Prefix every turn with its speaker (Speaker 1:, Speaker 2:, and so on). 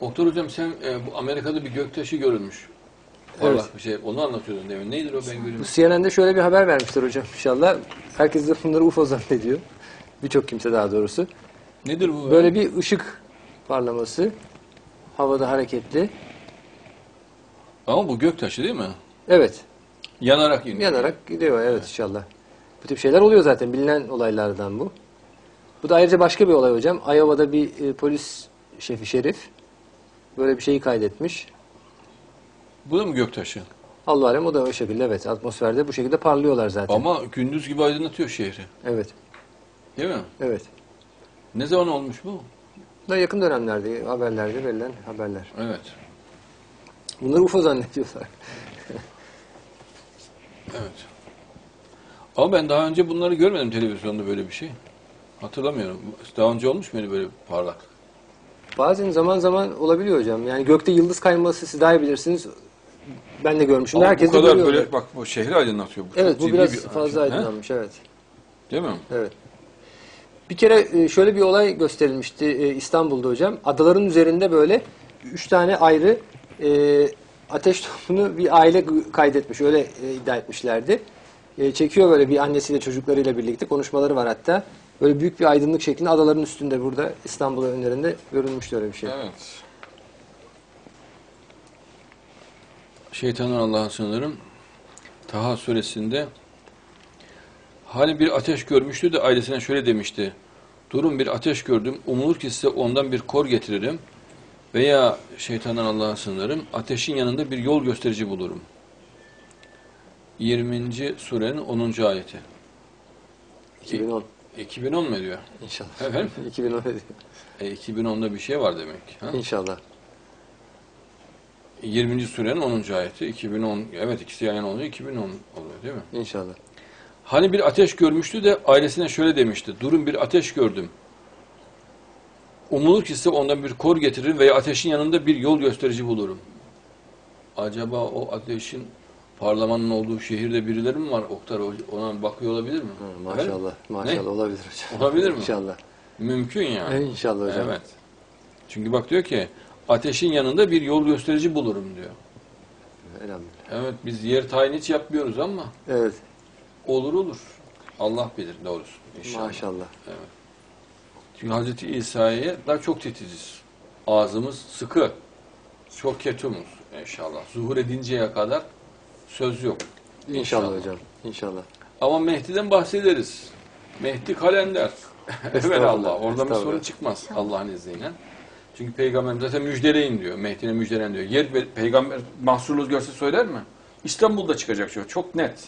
Speaker 1: Doktor hocam sen e, bu Amerika'da bir göktaşı görülmüş. Parlak bir şey. Onu anlatıyordun demin. Nedir o ben görüyorum.
Speaker 2: CNN'de şöyle bir haber vermişler hocam inşallah. Herkes de bunları UFO zannediyor. Birçok kimse daha doğrusu.
Speaker 1: Nedir bu?
Speaker 2: Böyle bir ışık parlaması. Havada hareketli.
Speaker 1: Ama bu göktaşı değil mi?
Speaker 2: Evet.
Speaker 1: Yanarak iniyor.
Speaker 2: Yanarak gidiyor evet inşallah. Bu tip şeyler oluyor zaten. Bilinen olaylardan bu. Bu da ayrıca başka bir olay hocam. Iowa'da bir e, polis şefi şerif böyle bir şeyi kaydetmiş.
Speaker 1: Bu da mı göktaşı?
Speaker 2: Allah alem o da o şekilde evet atmosferde bu şekilde parlıyorlar zaten.
Speaker 1: Ama gündüz gibi aydınlatıyor şehri.
Speaker 2: Evet.
Speaker 1: Değil mi?
Speaker 2: Evet.
Speaker 1: Ne zaman olmuş bu?
Speaker 2: Da yakın dönemlerde haberlerde verilen haberler.
Speaker 1: Evet.
Speaker 2: Bunları UFO zannediyorlar.
Speaker 1: Evet. Ama ben daha önce bunları görmedim televizyonda böyle bir şey. Hatırlamıyorum. Daha önce olmuş muydu böyle bir parlak?
Speaker 2: Bazen zaman zaman olabiliyor hocam. Yani gökte yıldız kayması siz daha iyi bilirsiniz. Ben de görmüşüm.
Speaker 1: Ama
Speaker 2: Herkes
Speaker 1: bu
Speaker 2: de
Speaker 1: kadar
Speaker 2: görüyor.
Speaker 1: böyle bak bu şehri aydınlatıyor. Bu
Speaker 2: Evet
Speaker 1: çok
Speaker 2: bu
Speaker 1: ciddi
Speaker 2: biraz
Speaker 1: bir-
Speaker 2: fazla
Speaker 1: He?
Speaker 2: aydınlanmış evet.
Speaker 1: Değil mi?
Speaker 2: Evet. Bir kere e, şöyle bir olay gösterilmişti e, İstanbul'da hocam. Adaların üzerinde böyle üç tane ayrı e, ateş topunu bir aile kaydetmiş. Öyle e, iddia etmişlerdi. E, çekiyor böyle bir annesiyle çocuklarıyla birlikte konuşmaları var hatta. Böyle büyük bir aydınlık şeklinde adaların üstünde burada İstanbul önlerinde görülmüştü öyle bir şey.
Speaker 1: Evet. Şeytanın Allah'a sığınırım. Taha suresinde hani bir ateş görmüştü de ailesine şöyle demişti. Durun bir ateş gördüm. Umulur ki size ondan bir kor getiririm. Veya şeytandan Allah'a sığınırım. Ateşin yanında bir yol gösterici bulurum. 20. surenin 10. ayeti.
Speaker 2: 2010
Speaker 1: 2010 mu diyor?
Speaker 2: inşallah.
Speaker 1: Efendim?
Speaker 2: 2010 dedi.
Speaker 1: E, 2010'da bir şey var demek. Ha?
Speaker 2: İnşallah.
Speaker 1: 20. surenin 10. ayeti 2010 evet ikisi yan yana oluyor 2010 oluyor değil mi?
Speaker 2: İnşallah.
Speaker 1: Hani bir ateş görmüştü de ailesine şöyle demişti. Durun bir ateş gördüm. Umulur ki size ondan bir kor getiririm veya ateşin yanında bir yol gösterici bulurum. Acaba o ateşin parlamanın olduğu şehirde birileri mi var? Oktar ona bakıyor olabilir mi?
Speaker 2: Ha,
Speaker 1: Efendim?
Speaker 2: maşallah. Maşallah
Speaker 1: Ne?
Speaker 2: olabilir hocam.
Speaker 1: Olabilir mi?
Speaker 2: İnşallah.
Speaker 1: Mümkün yani.
Speaker 2: Evet, İnşallah hocam.
Speaker 1: Evet. Çünkü bak diyor ki ateşin yanında bir yol gösterici bulurum diyor.
Speaker 2: Elhamdülillah.
Speaker 1: Evet biz yer tayin hiç yapmıyoruz ama
Speaker 2: Evet.
Speaker 1: olur olur. Allah bilir doğrusu inşallah.
Speaker 2: Maşallah.
Speaker 1: Evet. Çünkü Hazreti İsa'ya da çok titiziz. Ağzımız sıkı. Çok ketumuz inşallah. Zuhur edinceye kadar söz yok.
Speaker 2: İnşallah, hocam. İnşallah.
Speaker 1: Ama Mehdi'den bahsederiz. Mehdi kalender. Allah. Orada bir sorun çıkmaz Allah'ın izniyle. Çünkü peygamber zaten müjdeleyin diyor. Mehdi'ne müjdelen diyor. Yer pe- peygamber mahsurlu görse söyler mi? İstanbul'da çıkacak diyor. Çok net.